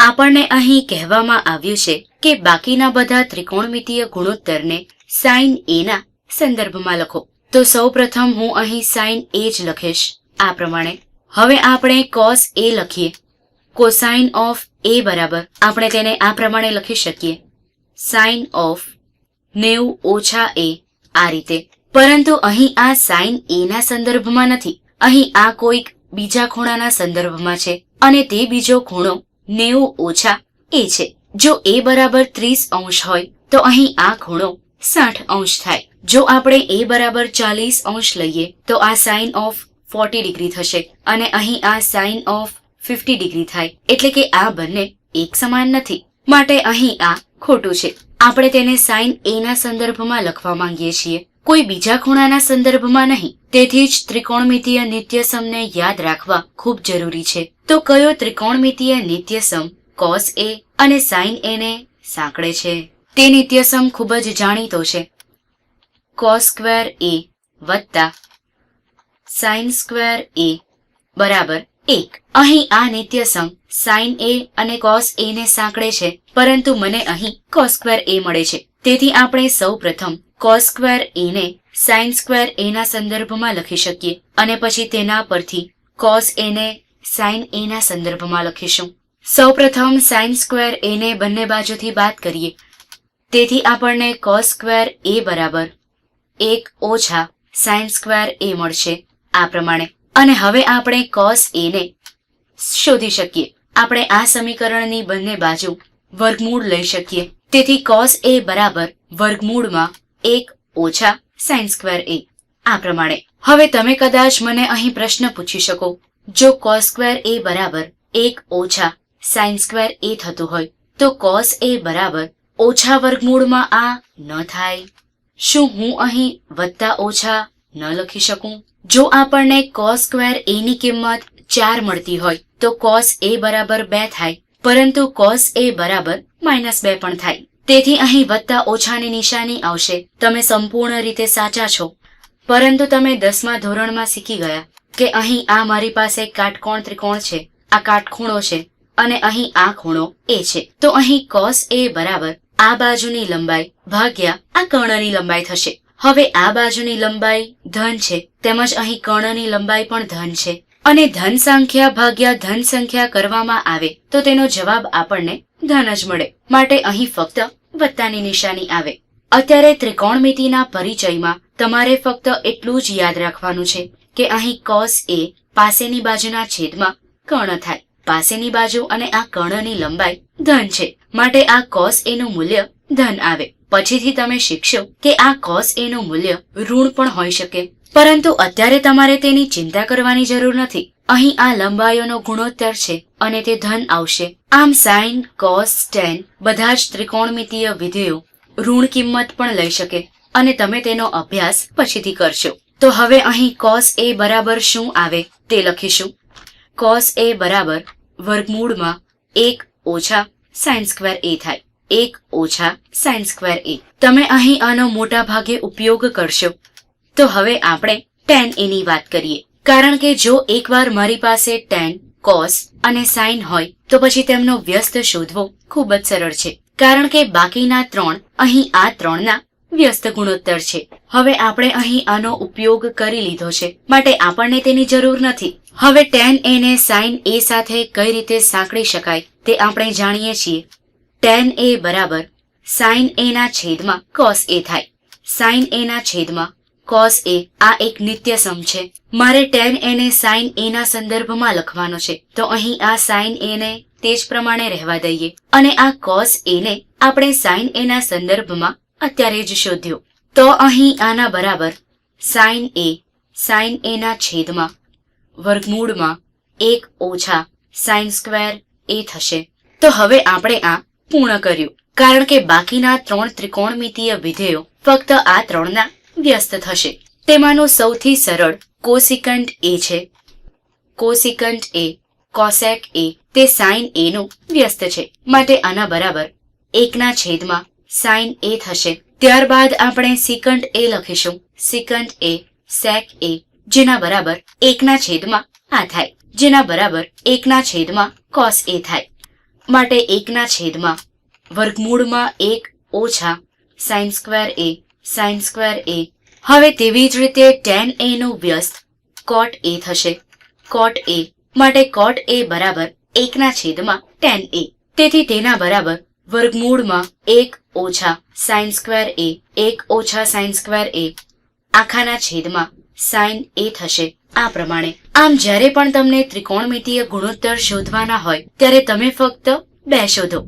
આપણને અહીં કહેવામાં આવ્યું છે કે બાકીના બધા ત્રિકોણમિતીય ગુણોત્તરને સાઇન એ ના સંદર્ભમાં લખો. તો સૌપ્રથમ હું અહીં સાઇન એ જ લખીશ. આ પ્રમાણે. હવે આપણે કોસ એ લખીએ. કોસાઇન ઓફ એ બરાબર. આપણે તેને આ પ્રમાણે લખી શકીએ. સાઇન ઓફ નેવું ઓછા એ આ રીતે. પરંતુ અહીં આ સાઇન એ ના સંદર્ભમાં નથી. અહીં આ કોઈક બીજા ખૂણાના સંદર્ભમાં છે. અને તે બીજો ખૂણો નેવું ઓછા એ છે. જો એ બરાબર ત્રીસ અંશ હોય, તો અહીં આ ખૂણો સાઠ અંશ થાય. જો આપણે એ બરાબર ચાલીસ અંશ લઈએ, તો આ સાઇન ઓફ ફોર્ટી ડિગ્રી થશે અને અહીં આ સાઇન ઓફ ફિફ્ટી ડિગ્રી થાય. એટલે કે આ બંને એક સમાન નથી. માટે અહીં આ ખોટું છે. આપણે તેને સાઇન એના સંદર્ભમાં લખવા માંગીએ છીએ. કોઈ બીજા ખૂણાના સંદર્ભમાં નહીં. તેથી જ ત્રિકોણમિતીય નિત્યસમને યાદ રાખવા ખૂબ જરૂરી છે. તો કયો ત્રિકોણમિતીય નિત્યસમ કોસ એ અને સાઇન એ ને સાંકળે છે? તે નિત્યસમ ખૂબ જ જાણીતો છે. કોસ સ્ક્વેર એ વત્તા સાઇન સ્ક્વેર એ બરાબર એક. અહીં આ નિત્યસમ સાઇન એ અને કોસ એ ને સાંકળે છે. પરંતુ મને અહીં કોસ સ્ક્વેર એ મળે છે. તેથી આપણે સૌ પ્રથમ કોસ સ્ક્વેર એ ને સાઇન સ્ક્વેર એ ના સંદર્ભમાં લખી શકીએ અને પછી તેના પરથી કોસ એ ને સાઇન એ ના સંદર્ભમાં લખીશું. સૌ પ્રથમ સાઇન સ્ક્વેર એ ને બંને બાજુથી બાદ કરીએ. તેથી આપણને કોસ સ્ક્વેર એ બરાબર એક ઓછા સાઇન સ્ક્વેર એ મળશે આ પ્રમાણે. અને હવે આપણે કોસ એ ને શોધી શકીએ. આપણે આ સમીકરણની બંને બાજુ વર્ગમૂળ લઈ શકીએ. તેથી કોસ એ બરાબર વર્ગમૂળમાં એક ઓછા સાઇન સ્ક્વેર એ. આ પ્રમાણે. હવે તમે કદાચ મને અહીં પ્રશ્ન પૂછી શકો. જો કોસ સ્ક્વેર એ બરાબર એક ઓછા સાઇન સ્ક્વેર એ થતું હોય, તો કોસ એ બરાબર ઓછા વર્ગમૂળમાં આ ન થાય. શું હું અહીં વત્તા ઓછા ન લખી શકું? જો આપણને કોસ સ્ક્વેર એ ની કિંમત ચાર મળતી હોય, તો કોસ એ બરાબર બે થાય, પરંતુ કોસ એ બરાબર માઇનસ બે પણ થાય. તેથી અહીં વત્તા ઓછાની નિશાની આવશે. તમે સંપૂર્ણ રીતે સાચા છો. પરંતુ તમે દસમા ધોરણમાં શીખી ગયા કે અહીં આ મારી પાસે કાટકોણ ત્રિકોણ છે. આ કાટખૂણો છે અને અહીં આ ખૂણો એ છે. તો અહીં કોસ એ બરાબર આ બાજુની લંબાઈ ભાગ્યા આ કર્ણની લંબાઈ થશે. હવે આ બાજુની લંબાઈ ધન છે. તેમજ અહીં કર્ણની લંબાઈ પણ ધન છે. અને ધન સંખ્યા ભાગ્યા ધન સંખ્યા કરવામાં આવે તો તેનો જવાબ આપણને ધન જ મળે. માટે અહીં ફક્ત વત્તાની નિશાની આવે. અત્યારે ત્રિકોણમિતિના પરિચયમાં તમારે ફક્ત એટલું જ યાદ રાખવાનું છે કે અહીં કોસ એ પાસેની બાજુના છેદમાં કર્ણ થાય. પાસેની બાજુ અને આ કર્ણની લંબાઈ ધન છે. માટે આ કોસ એનું મૂલ્ય ધન આવે. પછીથી તમે શીખશો કે આ કોસ એનું મૂલ્ય ઋણ પણ હોઈ શકે. પરંતુ અત્યારે તમારે તેની ચિંતા કરવાની જરૂર નથી. અહીં આ લંબાઈઓનો ગુણોત્તર છે અને તે ધન આવશે. આમ સાઇન કોસ, ટેન બધા જ ત્રિકોણમિતીય વિધેયો ઋણ કિંમત પણ લઈ શકે અને તમે તેનો અભ્યાસ પછીથી કરશો. તો હવે અહીં કોસ એ બરાબર શું આવે તે લખીશું. કોસ એ બરાબર વર્ગમૂળમાં એક ઓછા સાઇન સ્ક્વેર એ થાય. એક ઓછા સાઇન સ્ક્વેર એ. તમે અહીં આનો મોટા ભાગે ઉપયોગ કરશો. તો હવે આપણે ટેન એની વાત કરીએ. કારણ કે જો એકવાર મારી પાસે ટેન, કોસ અને સાઇન હોય, તો પછી તેમનો વ્યસ્ત શોધવો ખૂબ જ સરળ છે. કારણ કે બાકીના ત્રણ અહીં આ ત્રણના વ્યસ્ત ગુણોત્તર છે. હવે આપણે અહીં આનો ઉપયોગ કરી લીધો છે. માટે આપણને તેની જરૂર નથી. હવે ટેન એને સાઇન એ સાથે કઈ રીતે સાંકળી શકાય તે આપણે જાણીએ છીએ. ટેન એ બરાબર સાઇન એ ના છેદમાં કોસ એ થાય. સાઇન એ ના છેદમાં કોસ એ આ એક નિત્ય સમ છે. મારે ટેન એ ને સાઇન એ ના સંદર્ભમાં લખવાનો છે. તો અહીં આ સાઇન એ ને તે જ પ્રમાણે રહેવા દઈએ. અને આ કોસ એને આપણે સાઇન એ ના સંદર્ભમાં અત્યારે જ શોધ્યો. તો અહીં આના બરાબર સાઇન એ સાઇન એ ના છેદમાં વર્ગમૂળમાં એક ઓછા સાઇન સ્ક્વેર એ થશે. તો હવે આપણે આ પૂર્ણ કર્યું. કારણ કે બાકીના ત્રણ ત્રિકોણમિતીય વિધેયો ફક્ત આ ત્રણના વ્યસ્ત થશે. તેમાંનું સૌથી સરળ કોસિકન્ટ એ છે. કોસિકન્ટ એ, કોસેક એ, તે સાઇન એ નું વ્યસ્ત છે. માટે આના બરાબર એકના છેદમાં સાઇન એ થશે. ત્યારબાદ આપણે સિકન્ટ એ લખીશું. સિકન્ટ એ, સેક એ, જેના બરાબર એકના છેદમાં આ થાય. જેના બરાબર એકના છેદમાં કોસ એ થાય. માટે એકના છેદમાં વર્ગમૂળમાં એક ઓછા sine square A sine square A હવે તેવી જ રીતે ટેન એ નું વ્યસ્ત કોટ એ થશે. કોટ એ માટે કોટ એ બરાબર એકના છેદમાં ટેન એ તેથી તેના બરાબર વર્ગમૂળમાં એક ઓછા સાઇન સ્ક્વેર એ એક ઓછા સાઇન સ્ક્વેર એ આખાના છેદમાં સાઇન એ થશે. આ પ્રમાણે. આમ જ્યારે પણ તમને ત્રિકોણમિતીય ગુણોત્તર શોધવાના હોય, ત્યારે તમે ફક્ત બે શોધો.